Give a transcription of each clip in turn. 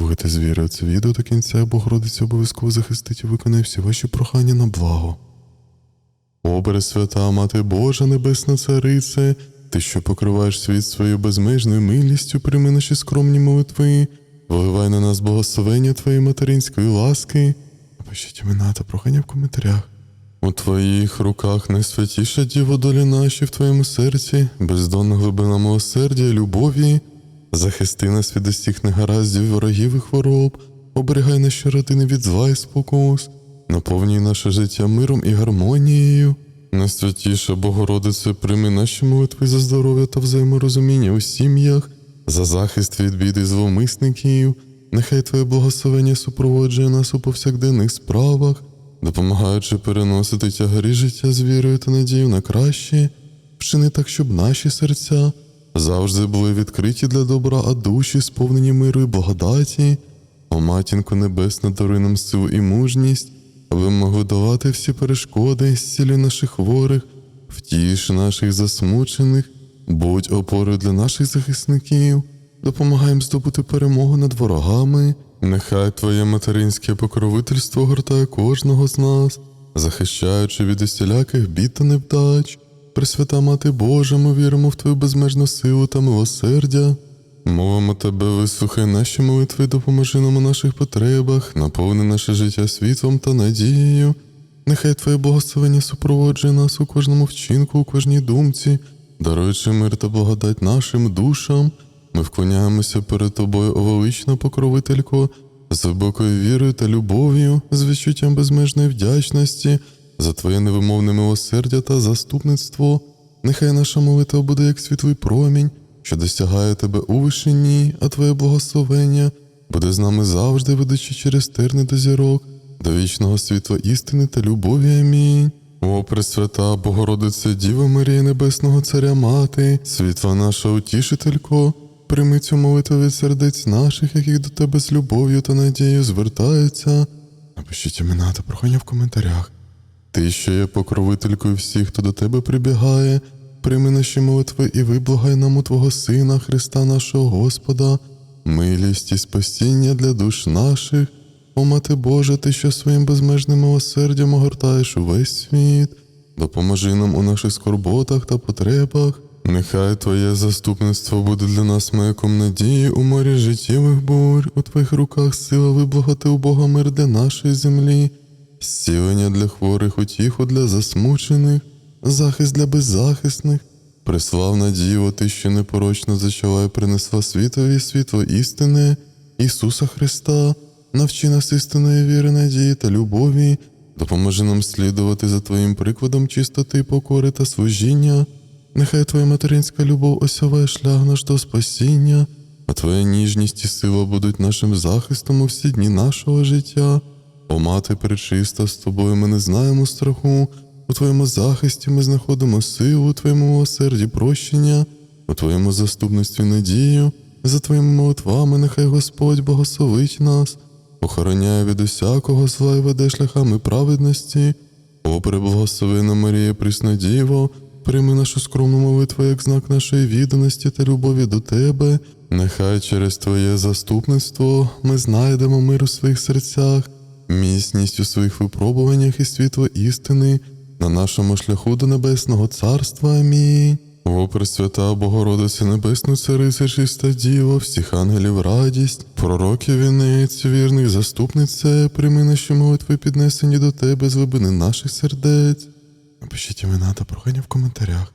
дослухайте з вірою це відео до кінця, Богородиця обов'язково захистить і виконає всі ваші прохання на благо. О, Пресвята, Мати Божа, Небесна Царице, ти, що покриваєш світ своєю безмежною милістю, прийми наші скромні молитви, виливай на нас благословення Твоєї материнської ласки. Напишіть імена та прохання в коментарях. У твоїх руках найсвятіша діво долі наші в твоєму серці, бездонна глибина милосердя любові. Захисти нас від усіх негараздів, ворогів і хвороб, оберігай наші родини від зла і спокус, наповнюй наше життя миром і гармонією. Найсвятіша Богородице, прийми наші молитви за здоров'я та взаєморозуміння у сім'ях, за захист від біди зловмисників. Нехай Твоє благословення супроводжує нас у повсякденних справах, допомагаючи переносити тягарі життя з вірою та надією на краще, вчини так, щоб наші серця завжди були відкриті для добра, а душі сповнені миру і благодаті. О матінко Небесна, даруй нам силу і мужність, аби могли долати всі перешкоди, зцілюй наших хворих, втіш наших засмучених, будь опорою для наших захисників, допомагай здобути перемогу над ворогами. Нехай Твоє материнське покровительство гортає кожного з нас, захищаючи від усіляких бід та невдач. Пресвята Мати Божа, ми віримо в Твою безмежну силу та милосердя. Мовимо тебе, вислухай наші молитви, допоможи нам у наших потребах, наповни наше життя світлом та надією. Нехай Твоє благословення супроводжує нас у кожному вчинку, у кожній думці, даруючи мир та благодать нашим душам. Ми вклоняємося перед тобою, о велична покровителько, з глибокою вірою та любов'ю, з відчуттям безмежної вдячності за Твоє невимовне милосердя та заступництво. Нехай наша молитва буде як світлий промінь, що досягає тебе у вишині, а Твоє благословення буде з нами завжди, ведучи через терни до зірок, до вічного світла істини та любові. Амінь. О, Пресвята, Богородице, Діва Марія Небесного Царя Мати, світла наша утішителько, прийми цю молитву від сердець наших, яких до тебе з любов'ю та надією звертаються. Напишіть імена та прохання в коментарях. Ти, що є покровителькою всіх, хто до тебе прибігає, прийми наші молитви і виблагай нам у Твого Сина, Христа нашого Господа, милість і спасіння для душ наших. О, Мати Божа, ти, що своїм безмежним милосердям огортаєш увесь світ, допоможи нам у наших скорботах та потребах. Нехай Твоє заступництво буде для нас маяком надії у морі життєвих бурь, у Твоїх руках сила виблагати у Бога мир для нашої землі, зцілення для хворих, утіху для засмучених, захист для беззахисних. Преславна Діво, ти, що непорочно зачала і принесла світові світло істини, Ісуса Христа, навчи нас істинної віри, надії та любові, допоможи нам слідувати за Твоїм прикладом чистоти, покори та служіння. Нехай Твоя материнська любов осяває шлях наш до спасіння, а Твоя ніжність і сила будуть нашим захистом у всі дні нашого життя. О, мати пречиста, з тобою ми не знаємо страху. У Твоєму захисті ми знаходимо силу, у Твоєму милосерді прощення, у Твоєму заступництві надію. За Твоїми молитвами, нехай Господь благословить нас, охороняє від усякого зла і веде шляхами праведності. О, преблагословена Марія, присна Діво, прийми нашу скромну молитву як знак нашої відданості та любові до Тебе. Нехай через Твоє заступництво ми знайдемо мир у своїх серцях, міцність у своїх випробуваннях і світло істини на нашому шляху до Небесного Царства. Амінь. О, Пресвята Богородице Небесну Царице, чиста Діво, всіх ангелів радість, пророків вінець, вірних заступнице, прийми наші молитви піднесені до Тебе з глибини наших сердець. Напишіть імена та прохання в коментарях.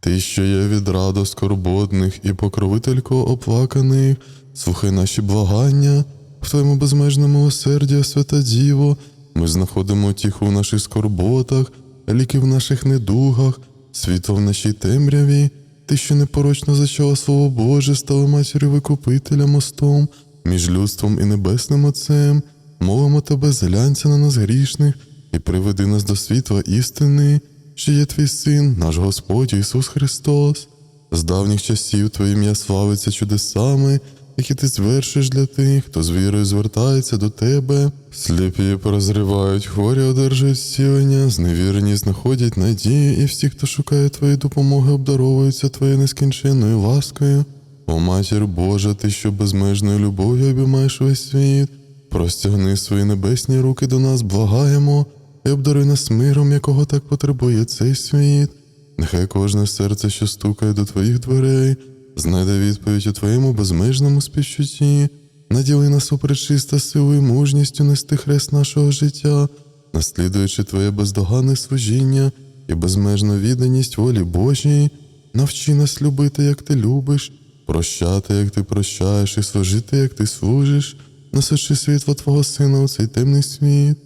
Ти, що є відрадо скорботних і покровителько оплаканих, слухай наші благання, Твоєму безмежному милосерді, свята Діво, ми знаходимо тіху в наших скорботах, ліки в наших недугах, світло в нашій темряві, ти, що непорочно зачала Слово Боже, стала матір'ю Викупителя мостом між людством і небесним Отцем, молимо тебе, зглянься на нас грішних і приведи нас до світла істини, що є твій син, наш Господь Ісус Христос. З давніх часів Твоє ім'я славиться чудесами, які ти звершиш для тих, хто з вірою звертається до тебе. Сліпі прозрівають, хворі одержують зцілення, зневірені знаходять надію, і всі, хто шукає твоєї допомоги, обдаровуються твоєю нескінченною ласкою. О матір Божа, ти, що безмежною любов'ю обіймаєш весь світ, простягни свої небесні руки до нас, благаємо, і обдаруй нас миром, якого так потребує цей світ. Нехай кожне серце, що стукає до твоїх дверей, знайде відповідь у твоєму безмежному співчутті. Наділи нас у пречиста силу і мужністю нести хрест нашого життя, наслідуючи Твоє бездоганне служіння і безмежну відданість волі Божій, навчи нас любити, як ти любиш, прощати, як ти прощаєш, і служити, як ти служиш, несучи світло Твого Сина у цей темний світ.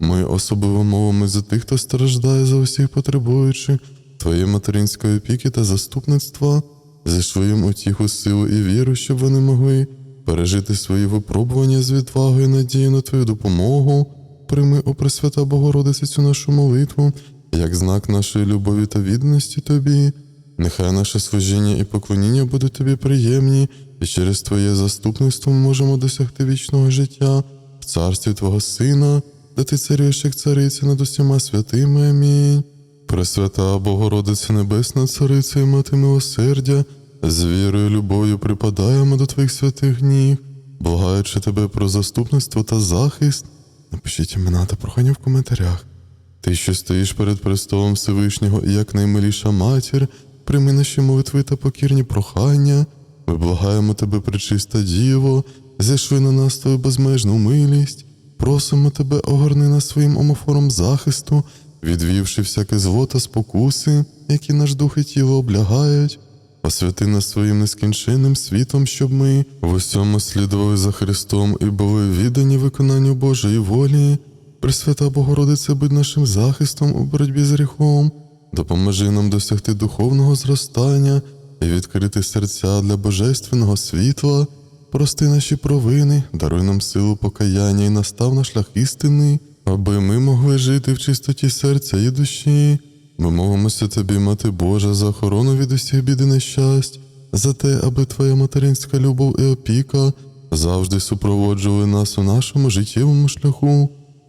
Ми особливо мовимо за тих, хто страждає за усіх потребуючих, Твоєї материнської опіки та заступництва, зійшли їм утіху силу і віру, щоб вони могли пережити свої випробування з відвагою і надією на Твою допомогу. Прийми, о Пресвята Богородице, цю нашу молитву, як знак нашої любові та відданості Тобі. Нехай наше служіння і поклоніння будуть тобі приємні, і через Твоє заступництво ми можемо досягти вічного життя в царстві Твого Сина, де ти царюєш як цариця над усіма святими. Амінь. Пресвята Богородиця Небесна, Цариця і мати милосердя, з вірою і любов'ю припадаємо до Твоїх святих ніг, благаючи тебе про заступництво та захист. Напишіть імена та прохання в коментарях. Ти, що стоїш перед престолом Всевишнього і як наймиліша матір, прийми наші молитви та покірні прохання. Ми благаємо тебе, пречиста Діво, зійшли на нас твою безмежну милість, просимо тебе, огорни нас своїм омофором захисту, відвівши всяке зло та спокуси, які наш дух і тіло облягають. Освяти нас своїм нескінченним світом, щоб ми в усьому слідували за Христом і були віддані виконанню Божої волі. Пресвята Богородице, будь нашим захистом у боротьбі з гріхом, допоможи нам досягти духовного зростання і відкрити серця для божественного світла, прости наші провини, даруй нам силу покаяння і настав на шлях істини, аби ми могли жити в чистоті серця і душі. Ми молимося тобі, Мати Божа, за охорону від усіх бід і нещасть, за те, аби твоя материнська любов і опіка завжди супроводжували нас у нашому життєвому шляху.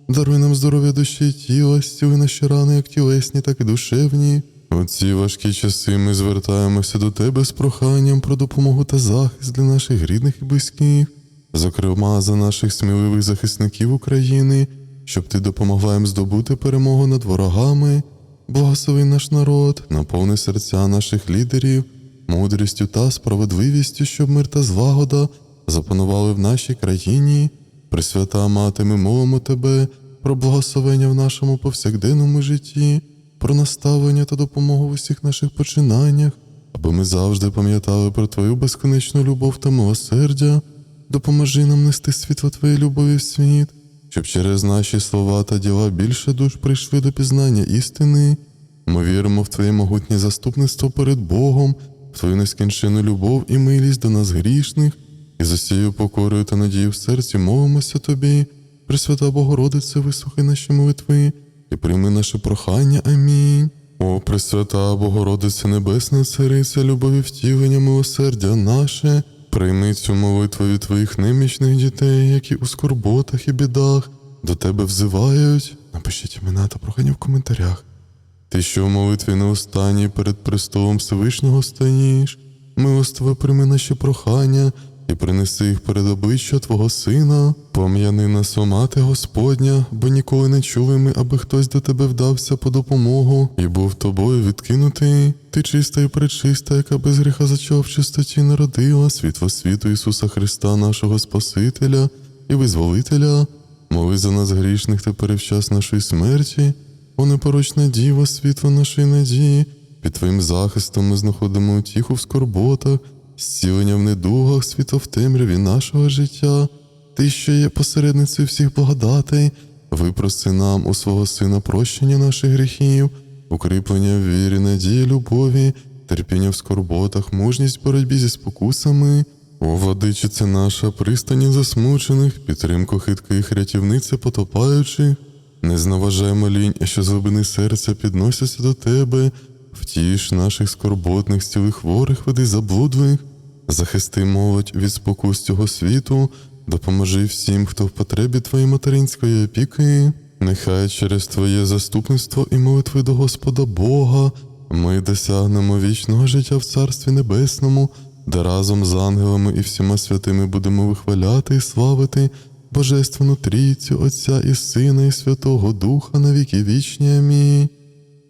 Даруй нам здоров'я душі і тіла, зціли наші рани, як тілесні, так і душевні. У ці важкі часи ми звертаємося до тебе з проханням про допомогу та захист для наших рідних і близьких, зокрема за наших сміливих захисників України, щоб ти допомогла їм здобути перемогу над ворогами. Благослови наш народ, наповни серця наших лідерів, мудрістю та справедливістю, щоб мир та злагода запанували в нашій країні. Пресвята мати, ми молимо тебе про благословення в нашому повсякденному житті, про наставлення та допомогу в усіх наших починаннях, аби ми завжди пам'ятали про Твою безконечну любов та милосердя. Допоможи нам нести світло Твоєї любові в світ, щоб через наші слова та діла більше душ прийшли до пізнання істини. Ми віримо в Твоє могутнє заступництво перед Богом, в Твою нескінчену любов і милість до нас грішних, і з усією покорою та надією в серці молимося Тобі, Пресвята Богородице, вислухай наші молитви і прийми наше прохання. Амінь. О, Пресвята Богородице Небесна, Цариця, любові втілення, милосердя наше, прийми цю молитву від Твоїх немічних дітей, які у скорботах і бідах до Тебе взивають. Напишіть імена та прохання в коментарях. Ти, що в молитві неостанній перед престолом Всевишнього станіш, милостиво прийми наші прохання і принеси їх перед обличчя Твого Сина, пом'яни нас, о мати Господня, бо ніколи не чули ми, аби хтось до тебе вдався по допомогу і був тобою відкинутий. Ти чиста і пречиста, яка без гріха зачала в чистоті народила світло світу Ісуса Христа, нашого Спасителя і Визволителя. Моли за нас грішних тепер і в час нашої смерті. О непорочна діва, світло нашої надії, під Твоїм захистом ми знаходимо утіху в скорботах, зцілення в недугах, світло в темряві нашого життя. Ти, що є посередницею всіх благодатей, випроси нам у свого Сина прощення наших гріхів, укріплення в вірі, надії, любові, терпіння в скорботах, мужність в боротьбі зі спокусами. О, владичице наша, пристані засмучених, підтримку хитких рятівниці потопаючих. Не зневажай молінь, що з глибини серця підносяться до тебе, втіш наших скорботних, стілих хворих, веди заблудливих, захисти молодь від спокус цього світу, допоможи всім, хто в потребі твоєї материнської опіки. Нехай через Твоє заступництво і молитви до Господа Бога ми досягнемо вічного життя в Царстві Небесному де разом з ангелами і всіма святими будемо вихваляти і славити Божественну Трійцю, Отця і Сина, і Святого Духа на віки вічні. Амінь.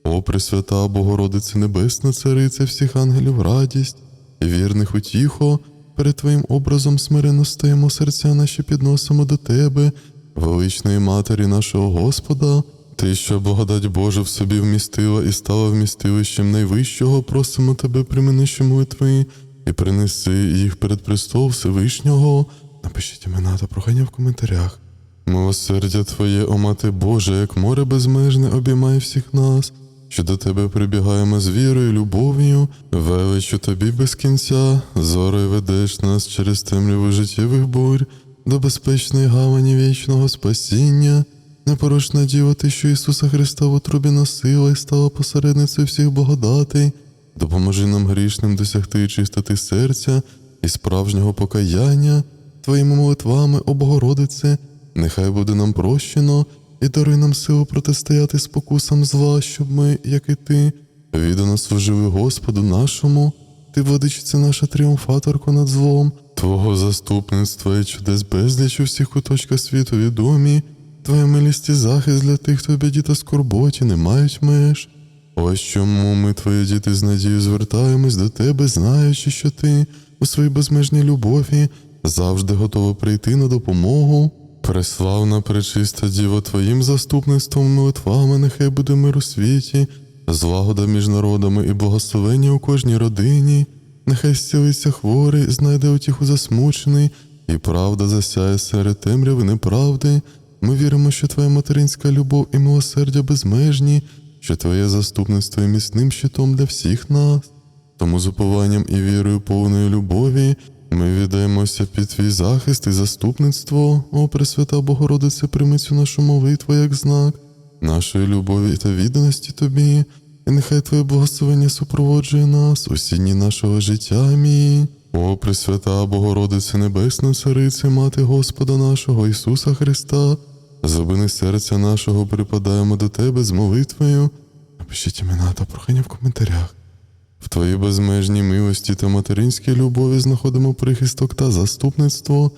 О, Пресвята Богородице Небесна, Царице всіх ангелів радість вірних утіхо, перед Твоїм образом смиренно стоїмо серця наші підносимо до Тебе, величної Матері нашого Господа, Ти, що благодать Божа в собі вмістила і стала вмістилищем найвищого, просимо Тебе, приминищі молитви, і принеси їх перед престол Всевишнього. Напишіть імена та прохання в коментарях. Милосердя Твоє, о Мати Божа, як море безмежне, обіймає всіх нас, що до Тебе прибігаємо з вірою, любов'ю, величу Тобі без кінця, зорою ведеш нас через темряву життєвих бурь, до безпечної гавані вічного спасіння. Непорочна діва, ти, що Ісуса Христа в утробі носила і стала посередницею всіх благодатей, допоможи нам грішним досягти чистоти серця і справжнього покаяння. Твоїми молитвами, о Богородице, нехай буде нам прощено і даруй нам силу протистояти спокусам зла, щоб ми, як і ти, віддано служили Господу нашому, ти владичиця наша тріумфаторко над злом, Твого заступництва і чудес безліч у всіх куточках світу відомі, Твоя милість і захист для тих, хто в біді та скорботі не мають меж. Ось чому ми, твої діти, з надією звертаємось до тебе, знаючи, що ти у своїй безмежній любові завжди готова прийти на допомогу. Преславна, пречиста діва Твоїм заступництвом молитвами, нехай буде мир у світі, злагода між народами і благословення у кожній родині, нехай зцілиться хворий, знайде утіху засмучений, і правда засяє серед темряви неправди. Ми віримо, що Твоя материнська любов і милосердя безмежні, що Твоє заступництво є міцним щитом для всіх нас. Тому з упованням і вірою повної любові ми віддаємося під твій захист і заступництво, о Пресвята Богородице, прийми цю нашу молитву як знак нашої любові та відданості Тобі, і нехай Твоє благословення супроводжує нас усі дні нашого життя. Амінь. О Пресвята Богородице Небесна, Царице, Мати Господа нашого Ісуса Христа, зубини серця нашого припадаємо до Тебе з молитвою. Напишіть імена та прохання в коментарях. В Твоїй безмежній милості та материнській любові знаходимо прихисток та заступництво.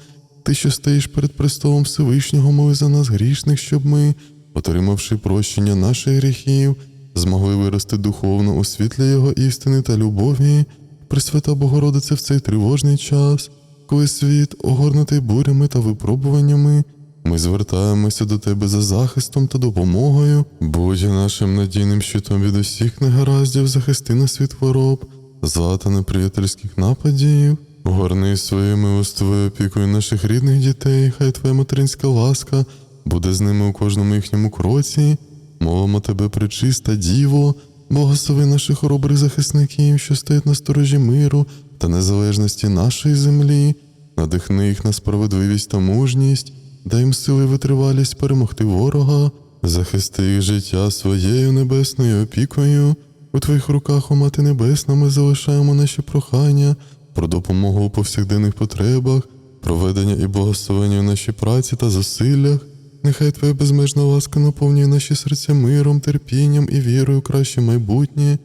Ти, що стоїш перед престолом Всевишнього, моли за нас грішних, щоб ми, отримавши прощення наших гріхів, змогли вирости духовно у світлі Його істини та любові. Пресвята Богородице в цей тривожний час, коли світ, огорнутий бурями та випробуваннями, ми звертаємося до Тебе за захистом та допомогою. Будь нашим надійним щитом від усіх негараздів, захисти нас від хвороб, зла та неприятельських нападів. Горни своєю милостивою опікою наших рідних дітей, хай Твоя материнська ласка буде з ними у кожному їхньому кроці. Молимо Тебе, пречиста Діво, благослови наших хоробрих захисників, що стоять на сторожі миру та незалежності нашої землі, надихни їх на справедливість та мужність, дай їм сили витривалість перемогти ворога, захисти їх життя своєю небесною опікою. У Твоїх руках, о Мати Небесна, ми залишаємо наші прохання про допомогу у повсякденних потребах, проведення і благословення у нашій праці та зусиллях. Нехай Твоя безмежна ласка наповнює наші серця миром, терпінням і вірою в краще майбутнє.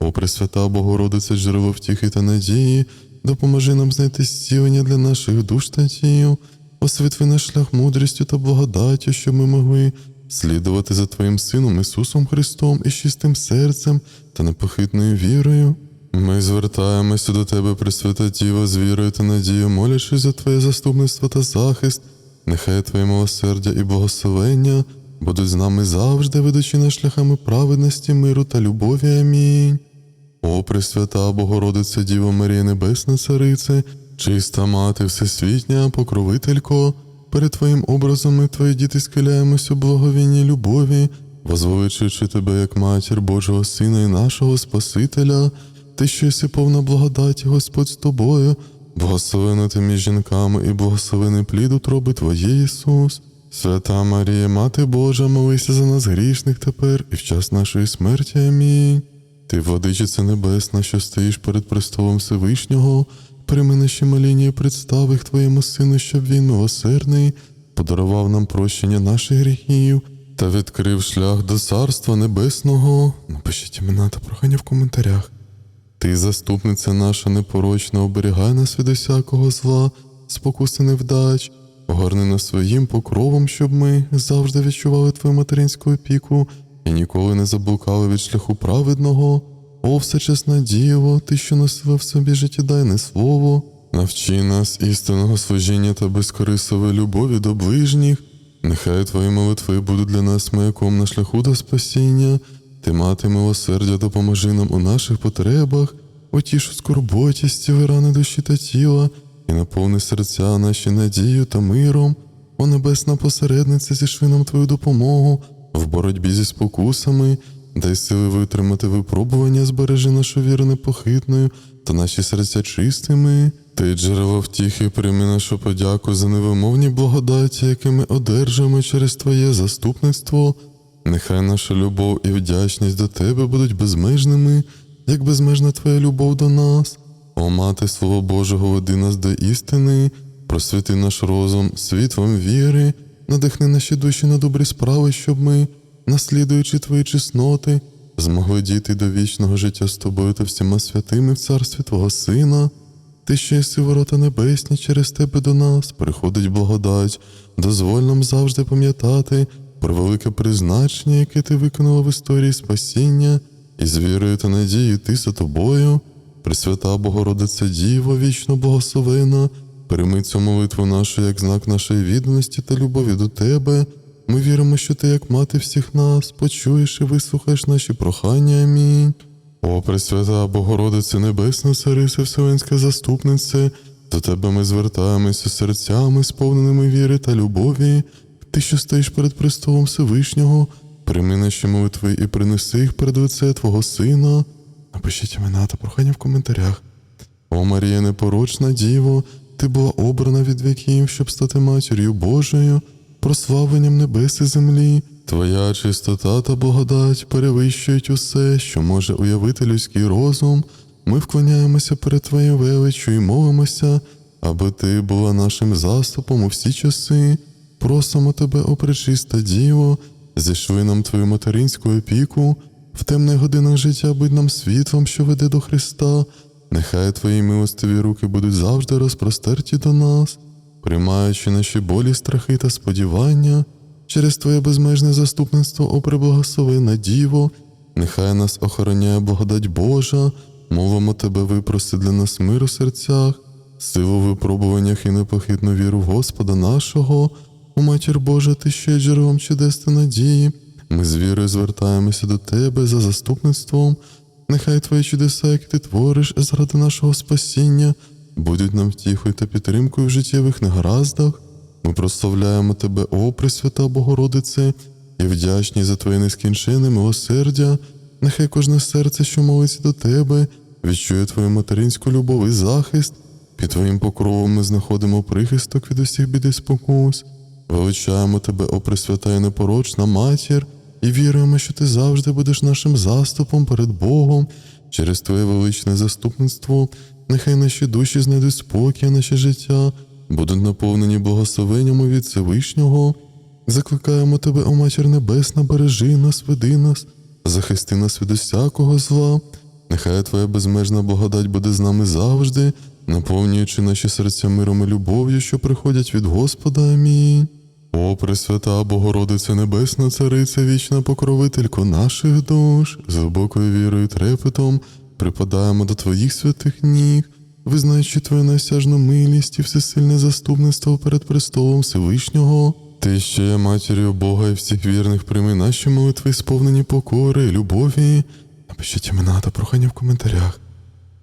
О Пресвята Богородице, джерело втіхи та надії, допоможи нам знайти зцілення для наших душ та тіл, освітли наш шлях мудрістю та благодаттю, щоб ми могли слідувати за Твоїм Сином Ісусом Христом і чистим серцем та непохитною вірою. Ми звертаємося до Тебе, Пресвята Діва, з вірою та надією, молячись за Твоє заступництво та захист. Нехай Твоє милосердя і благословення будуть з нами завжди, ведучи нас шляхами праведності, миру та любові. Амінь. О, Пресвята Богородице Діво Марія Небесна Царице, чиста мати Всесвітня, покровителько, перед Твоїм образом ми, Твої діти, схиляємось у благовінні любові, возвеличуючи Тебе як матір Божого Сина і нашого Спасителя, Ти, що єси повна благодаті, Господь з тобою, благословена ти між жінками і благословений плід утроби Твоє, Ісус. Свята Марія, Мати Божа, молися за нас грішних тепер і в час нашої смерті. Амінь. Ти, владичиця небесна, що стоїш перед престолом Всевишнього, прийми наші моління і представ їх Твоєму Сину, щоб він милосердний, подарував нам прощення наших гріхів та відкрив шлях до Царства Небесного. Напишіть імена та прохання в коментарях. Ти, заступниця наша непорочна, оберігай нас від усякого зла, спокуси невдач, огорни нас своїм покровом, щоб ми завжди відчували твою материнську опіку і ніколи не заблукали від шляху праведного. О, всечесна діво, ти, що носила в собі життєдайне слово, навчи нас істинного служіння та безкорисової любові до ближніх. Нехай твої молитви будуть для нас маяком на шляху до спасіння. Ти, мати милосердя, допоможи нам у наших потребах, утішу скорботі, стіли рани душі та тіла, і наповни серця наші надією та миром. О небесна посередниця, зішли нам твою допомогу в боротьбі зі спокусами, дай сили витримати випробування, збережи нашу віру непохитною та наші серця чистими. Ти джерело втіхи, прийми нашу подяку за невимовні благодаті, які ми одержуємо через Твоє заступництво. Нехай наша любов і вдячність до Тебе будуть безмежними, як безмежна Твоя любов до нас. О мати Слово Божого, веди нас до істини, просвіти наш розум світлом віри, надихни наші душі на добрі справи, щоб ми, наслідуючи Твої чесноти, змогли дійти до вічного життя з тобою та всіма святими в царстві Твого Сина. Ти що єси ворота небесні, через тебе до нас приходить благодать, дозволь нам завжди пам'ятати про велике призначення, яке ти виконала в історії спасіння, і з вірою та надією ти за тобою, Пресвята Богородиця Діво, вічно благословена, прийми цю молитву нашу як знак нашої відданості та любові до тебе. Ми віримо, що ти, як мати всіх нас, почуєш і вислухаєш наші прохання. Амінь. О, Пресвята Богородице Небесна, Царице, Вселенська заступнице, до тебе ми звертаємося серцями, сповненими віри та любові. Ти, що стоїш перед престолом Всевишнього, прийми наші молитви і принеси їх перед лице Твого Сина. Напишіть імена та прохання в коментарях. О Марія непорочна Діво, ти була обрана від віків, щоб стати матір'ю Божою, прославленням небес і землі. Твоя чистота та благодать перевищують усе, що може уявити людський розум. Ми вклоняємося перед Твоєю величчю і молимося, аби ти була нашим заступом у всі часи. Просимо тебе, о пречиста Діво, зішли нам Твою материнську опіку, в темних годинах життя будь нам світлом, що веде до Христа. Нехай Твої милостиві руки будуть завжди розпростерті до нас, приймаючи наші болі, страхи та сподівання, через Твоє безмежне заступництво, о преблагословена Діво, нехай нас охороняє благодать Божа, мовимо Тебе випроси для нас мир у серцях, силу в випробуваннях і непохитну віру в Господа нашого, о Матір Божа, Ти ще джерелом чудес та надії. Ми з вірою звертаємося до Тебе за заступництвом. Нехай Твої чудеса, які ти твориш заради нашого спасіння, будуть нам втіхою та підтримкою в життєвих негараздах. Ми прославляємо Тебе, о Пресвята Богородице, і вдячні за Твоє нескінченне милосердя. Нехай кожне серце, що молиться до Тебе, відчує Твою материнську любов і захист. Під Твоїм покровом ми знаходимо прихисток від усіх бід і спокус. Величаємо Тебе, о Пресвята і непорочна матір, і віруємо, що Ти завжди будеш нашим заступом перед Богом через Твоє величне заступництво. Нехай наші душі знайдуть спокій, а наше життя будуть наповнені благословеннями від Всевишнього. Закликаємо Тебе, о Матір Небесна, бережи нас, веди нас, захисти нас від усякого зла. Нехай Твоя безмежна благодать буде з нами завжди, наповнюючи наші серця миром і любов'ю, що приходять від Господа. Амінь. О, Пресвята Богородиця Небесна, Цариця, вічна покровителько наших душ, з глибокою вірою і трепетом припадаємо до Твоїх святих ніг, визнаючи Твою насяжну милість і всесильне заступництво перед престолом Всевишнього. Ти ще є матір'ю Бога і всіх вірних прийми наші молитви, сповнені покори і любові. Напишіть імена та прохання в коментарях.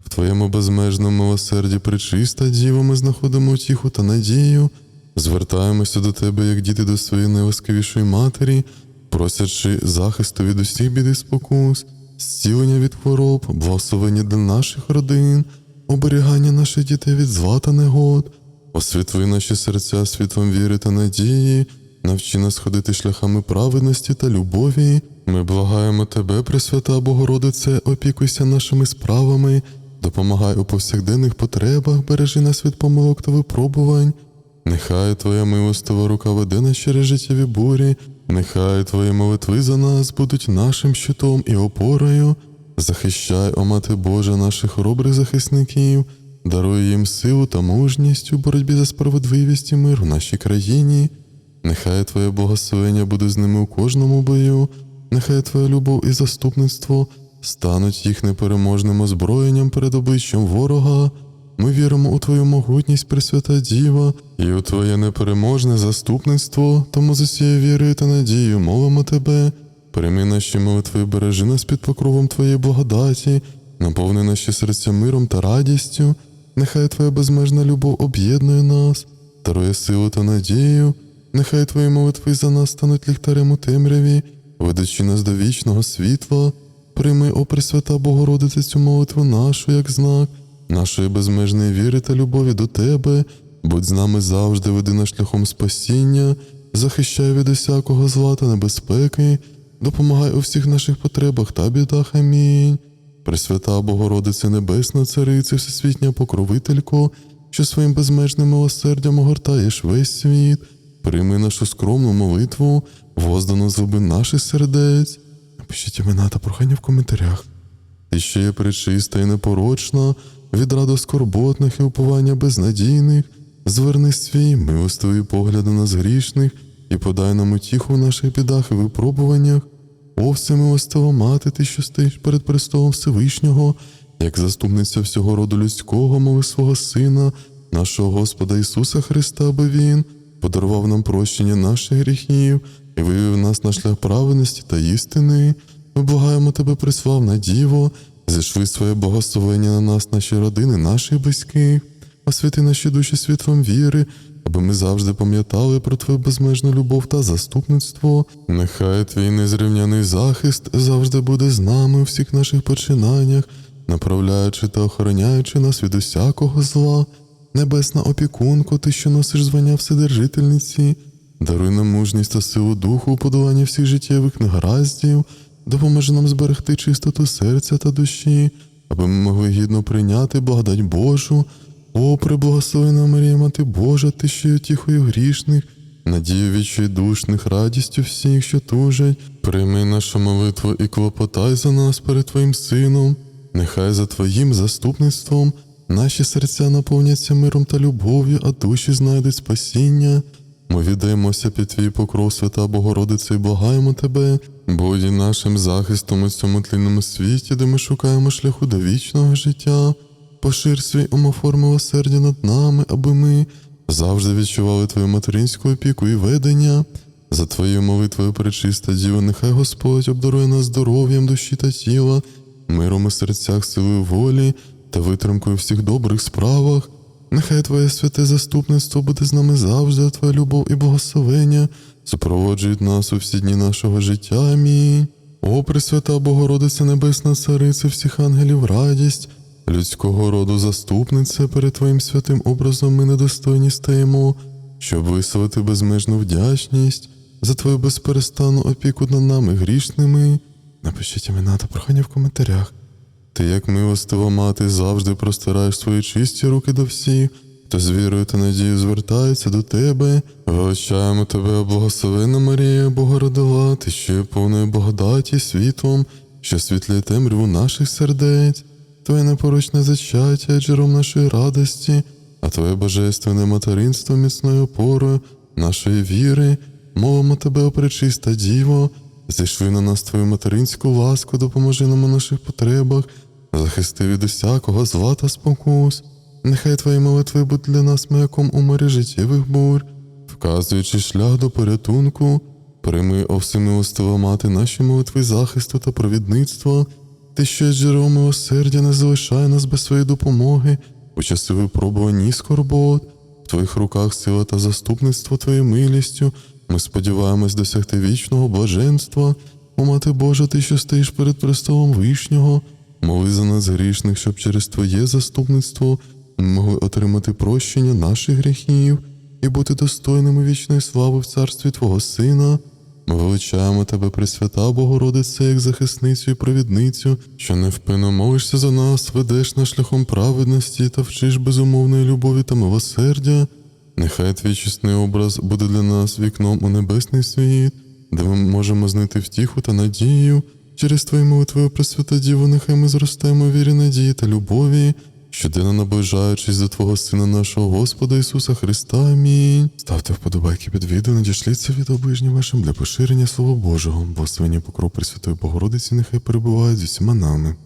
В Твоєму безмежному милосерді причиста Діво, ми знаходимо утіху та надію. Звертаємося до Тебе, як діти до своєї найласкавішої матері, просячи захисту від усіх бід і спокус, зцілення від хвороб, благословення для наших родин, оберігання наших дітей від зла та негод, освітли наші серця світлом віри та надії, навчи нас ходити шляхами праведності та любові. Ми благаємо Тебе, Пресвята Богородице, опікуйся нашими справами, допомагай у повсякденних потребах, бережи нас від помилок та випробувань. Нехай Твоя милостива рука веде нас через життєві бурі, нехай Твої молитви за нас будуть нашим щитом і опорою. Захищай, о Мати Божа, наших хоробрих захисників, даруй їм силу та мужність у боротьбі за справедливість і мир у нашій країні. Нехай Твоє благословення буде з ними у кожному бою, нехай Твоя любов і заступництво стануть їх непереможним озброєнням перед обличчям ворога. Ми віримо у Твою могутність, Пресвята Діва, і у Твоє непереможне заступництво, тому з усією вірою та надією молимо Тебе. Прийми наші молитви, бережи нас під покровом Твоєї благодаті, наповни наші серця миром та радістю. Нехай Твоя безмежна любов об'єднує нас, дарує силу та надію. Нехай Твої молитви за нас стануть ліхтарем у темряві, ведучи нас до вічного світла. Прийми, о Пресвята Богородице, цю молитву нашу як знак нашої безмежної віри та любові до Тебе. Будь з нами завжди, веди нас шляхом спасіння, захищай від усякого зла та небезпеки, допомагай у всіх наших потребах та бідах. Амінь. Пресвята Богородице Небесна, Царице, Всесвітня Покровителько, що своїм безмежним милосердям огортаєш весь світ, прийми нашу скромну молитву, воздану з глибин наших сердець. Напишіть імена та прохання в коментарях. Ти ще є пречиста і непорочна, від раду скорботних і уповання безнадійних, зверни свій милостивий погляд на нас грішних і подай нам утіху в наших бідах і випробуваннях. О, всемилостива мати, ти, що стоїш перед престолом Всевишнього, як заступниця всього роду людського, мови свого Сина, нашого Господа Ісуса Христа, аби Він подарував нам прощення наших гріхів і вивів нас на шлях праведності та істини. Ми благаємо тебе, приславна Діво, зійшли своє благословення на нас, наші родини, наших близьких, освяти наші душі світлом віри, аби ми завжди пам'ятали про твою безмежну любов та заступництво. Нехай твій незрівняний захист завжди буде з нами у всіх наших починаннях, направляючи та охороняючи нас від усякого зла. Небесна опікунко, ти, що носиш звання Вседержительниці, даруй нам мужність та силу духу у подоланні всіх життєвих негараздів, допоможи нам зберегти чистоту серця та душі, аби ми могли гідно прийняти благодать Божу. О, преблагословена Марія, Мати Божа, ти що є тихою грішних, надію відчайдушних, радістю всіх, що тужать. Прийми нашу молитву і клопотай за нас перед Твоїм Сином. Нехай за Твоїм заступництвом наші серця наповняться миром та любов'ю, а душі знайдуть спасіння. Ми віддаємося під твій покров, свята Богородице, і благаємо тебе, будь нашим захистом у цьому тлінному світі, де ми шукаємо шляху до вічного життя. Пошир свій умофор милосердя над нами, аби ми завжди відчували твою материнську опіку і ведення. За твоєю молитвою, пречиста Діва, нехай Господь обдарує нас здоров'ям душі та тіла, миром у серцях, силою волі та витримкою всіх добрих справах. Нехай Твоє святе заступництво буде з нами завжди, а Твоя любов і благословення супроводжують нас у всі дні нашого життя. Амінь. О, Пресвята Богородиця Небесна Цариця всіх ангелів радість, людського роду заступниця перед Твоїм святим образом ми недостойні стаємо, щоб висловити безмежну вдячність за Твою безперестанну опіку над нами грішними. Напишіть імена та прохання в коментарях. Ти, як милостива мати, завжди простираєш свої чисті руки до всіх, хто з вірою та надією звертається до тебе. Величаємо тебе, благословена Марія, Богородила, ти є повною благодаті світлом, що світлює темряву наших сердець, твоє непорочне зачаття, джером нашої радості, а твоє божественне материнство міцною опорою нашої віри, мовимо тебе, пречиста Діво, зійшли на нас твою материнську ласку, допоможи нам у наших потребах, захисти від усякого зла та спокус. Нехай твої молитви будуть для нас маяком у морі життєвих бур, вказуючи шлях до порятунку, прийми, о всемилостива мати, наші молитви захисту та провідництва, ти що є джерелом милосердя не залишай нас без своєї допомоги, у часи випробувань і скорбот, в твоїх руках сила та заступництво твоєю милістю. Ми сподіваємось досягти вічного блаженства. О, Мати Божа, ти, що стоїш перед престолом вишнього, моли за нас грішних, щоб через Твоє заступництво ми могли отримати прощення наших гріхів і бути достойними вічної слави в царстві Твого Сина. Ми величаємо Тебе, Пресвята Богородице, як захисницю і провідницю, що невпинно молишся за нас, ведеш нас шляхом праведності та вчиш безумовної любові та милосердя. Нехай твій чесний образ буде для нас вікном у небесний світ, де ми можемо знайти втіху та надію Через твої молитви, Пресвята Діво, нехай ми зростаємо у вірі надії та любові, щоденно наближаючись до Твого Сина нашого Господа Ісуса Христа. Амінь. Ставте вподобайки під відео, надішліться від оближнім вашим для поширення Слова Божого. Благословення покров Пресвятої Богородиці нехай перебувають з усіма нами.